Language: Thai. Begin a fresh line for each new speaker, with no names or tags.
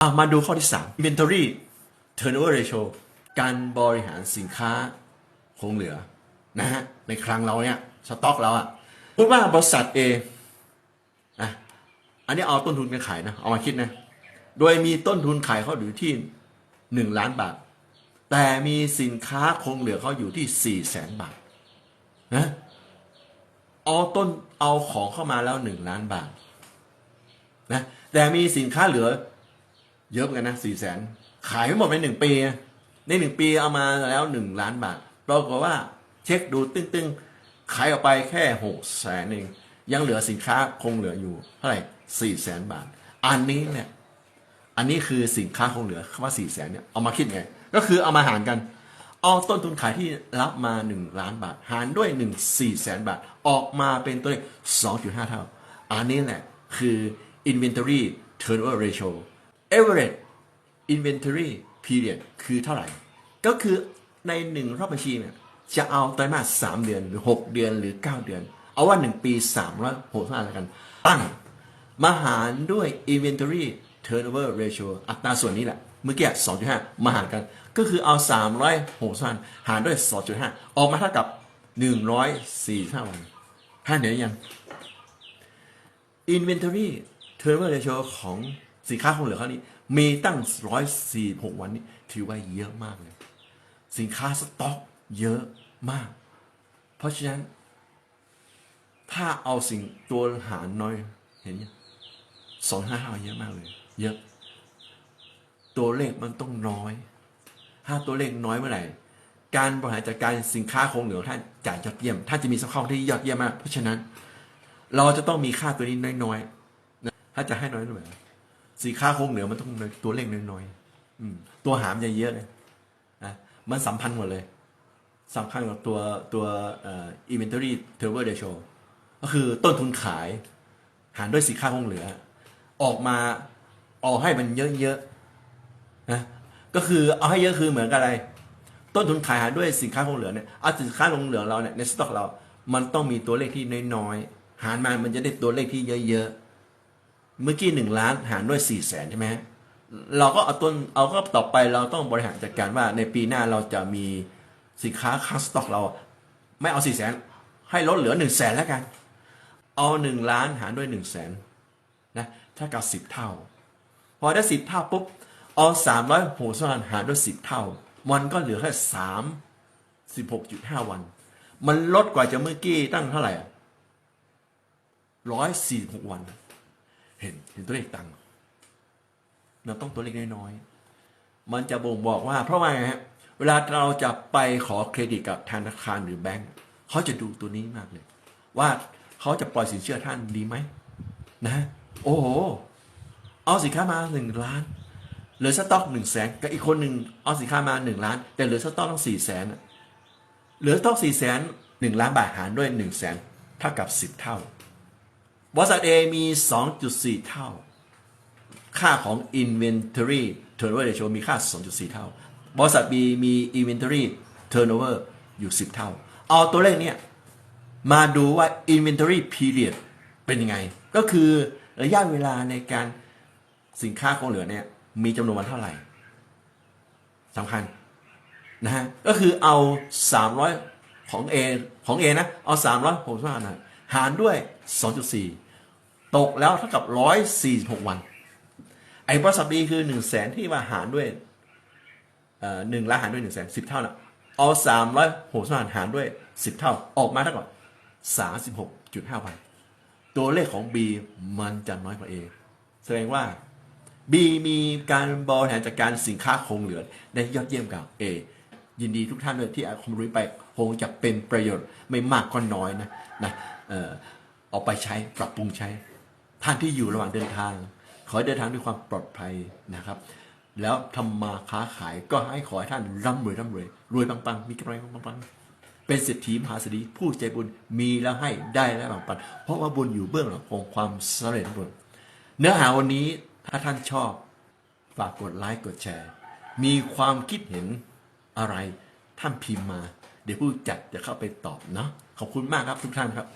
อะมาดูข้อที่ 3 inventory turnover ratio การบริหารสินค้าคงเหลือนะฮะในคลังเราเนี่ยสต็อกเราอะพูดว่าบริษัท A นะอันนี้เอาต้นทุนการขายนะ เอามาคิดนะ โดยมีต้นทุนขายเขาอยู่ที่ 1 ล้านบาท แต่มีสินค้าคงเหลือเขาอยู่ที่ 4 แสนบาทนะเอาต้นเอาของเข้ามาแล้ว 1 ล้านบาทนะแต่มีสินค้าเหลือ เยอะเหมือนกันนะสี่แสนขายไม่หมดในหนึ่งปี ในหนึ่งปีเอามาแล้วหนึ่งล้านบาทปรากฏว่าเช็คดูตึ้งๆ ขายออกไปแค่หกแสนเอง ยังเหลือสินค้าคงเหลืออยู่เท่าไหร่สี่แสนบาท อันนี้เนี่ย อันนี้คือสินค้าคงเหลือคำว่าสี่แสนเนี่ยเอามาคิดไง ก็คือเอามาหารกัน เอาต้นทุนขายที่รับมา1ล้านบาท หารด้วย1 4แสนบาท ออกมาเป็นตัวเลข2.5เท่า อันนี้แหละคือ inventory turnover ratio average inventory period คือเท่าไหร่ ก็คือในหนึ่งรอบบัญชีเนี่ยจะเอาไตรมาส3เดือนหรือ 6 เดือนหรือ 9 เดือน เอาว่า 1 ปี3ร้อยหกสิบห้าแล้วกัน ตั้งมาหารด้วย inventory turnover ratio อัตราส่วนนี้แหละ เมื่อกี้ 2.5 มาหารกัน ก็คือเอา300 6หารด้วย 2.5 ออกมาเท่ากับ 145 วันห้าเดือนยัง inventory turnover ratio ของ สินค้าคงเหลือเขานี้ มีตั้ง146วันนี้ ถือว่าเยอะมากเลย สินค้าสต็อกเยอะมาก เพราะฉะนั้น ถ้าเอาสิ่งตัวหารน้อยเห็นยังสองห้าห้าเยอะมากเลย เยอะ ตัวเลขมันต้องน้อย ถ้าตัวเลขน้อยเมื่อไหร่ การบริหารจัดการสินค้าคงเหลือท่านจ่ายยอดเยี่ยมท่านจะมีสภาพที่ยอดเยี่ยมมาก เพราะฉะนั้น เราจะต้องมีค่าตัวนี้น้อยๆถ้าจะให้น้อยหน่อย สิค้าคงเหลือมันต้องตัวเลขน้อยๆอืม ตัวหามจะเยอะเลยนะมันสัมพันธ์หมดเลยสำคัญกับตัวตัวเอ่อ inventory turnover ratio ก็คือต้นทุนขาย หารด้วยสิค้าคงเหลือ ออกมาเอาให้มันเยอะๆนะก็คือเอาให้เยอะคือเหมือนกับอะไร ต้นทุนขายหารด้วยสินค้าคงเหลือเนี่ยเอาสินค้าคงเหลือเราเนี่ยในสต็อกเรา มันต้องมีตัวเลขที่น้อยๆหารมามันจะได้ตัวเลขที่เยอะๆ เมื่อกี้หนึ่งล้านหารด้วยสี่แสนใช่ไหมเราก็เอาต้นเอาก็ต่อไปเราต้องบริหารจัดการว่าในปีหน้าเราจะมีสินค้าค้างสต็อกเรา ไม่เอาสี่แสนให้ลดเหลือหนึ่งแสนแล้วกัน เอาหนึ่งล้านหารด้วยหนึ่งแสนนะถ้ากับสิบเท่า พอได้สิบเท่าปุ๊บเอาสามร้อยหกสิบหารด้วยสิบเท่า มันก็เหลือแค่สามสิบหกจุดห้าวัน มันลดกว่าจะเมื่อกี้ตั้งเท่าไหร่ร้อยสี่หกวัน เห็นเห็นตัวเลขตังค์เราต้องตัวเลขน้อยๆมันจะบ่งบอกว่าเพราะว่าไงฮะเวลาเราจะไปขอเครดิตกับธนาคารหรือแบงก์เขาจะดูตัวนี้มากเลย ว่าเขาจะปล่อยสินเชื่อท่านดีไหมนะ โอ้โห เอาสินค้ามาหนึ่งล้านเหลือสต็อกหนึ่งแสนกับอีกคนหนึ่งเอาสินค้ามาหนึ่งล้าน แต่เหลือสต็อกต้องสี่แสนเหลือสต็อกสี่แสนหนึ่งล้านบาทหารด้วยหนึ่งแสนเท่ากับสิบเท่า บริษัท A มี 2.4 เท่า ค่าของ inventory turnover ratio มีค่า 2.4 เท่า บริษัท B มี inventory turnover อยู่ 10 เท่า เอาตัวเลขเนี่ยมาดูว่า inventory period เป็นยังไง ก็คือระยะเวลาในการสินค้าคงเหลือเนี่ยมีจำนวนวันเท่าไหร่สำคัญนะฮะก็คือเอา 300 ของ A ของ A นะ เอา300ผมว่านะหารด้วย 2.4 ตกแล้วเท่ากับ146วัน ไอ้บริษัท B คือ1 0 0 0 0แสนที่มาหารด้วยหนึ่งล้านหารด้วย1 0 0 0 0แสนสิบเท่านะเอา300หกสิบหารด้วย10เท่าออกมาเท่ากับ36.5วัน ตัวเลขของ B มันจะน้อยกว่า A แสดงว่า B มีการบริหารจัดการสินค้าคงเหลือได้ยอดเยี่ยมกับ A ยินดีทุกท่านด้วยที่เอาความรู้ไปคงจะเป็นประโยชน์ไม่มากก็น้อยนะนะเออเอาไปใช้ปรับปรุงใช้ ท่านที่อยู่ระหว่างเดินทาง ขอให้เดินทางด้วยความปลอดภัยนะครับ แล้วทำมาค้าขายก็ให้ขอให้ท่านร่ำรวยร่ำรวยรวยปังๆมีกำไรปังๆเป็นเศรษฐีมหาเศรษฐีผู้ใจบุญมีแล้วให้ได้แล้วแบ่งปันเพราะว่าบุญอยู่เบื้องหลังของความสำเร็จทั้งหมดเนื้อหาวันนี้ถ้าท่านชอบฝากกดไลค์กดแชร์ มีความคิดเห็นอะไรท่านพิมพ์มา เดี๋ยวผู้จัดจะเข้าไปตอบเนาะขอบคุณมากครับทุกท่านครับ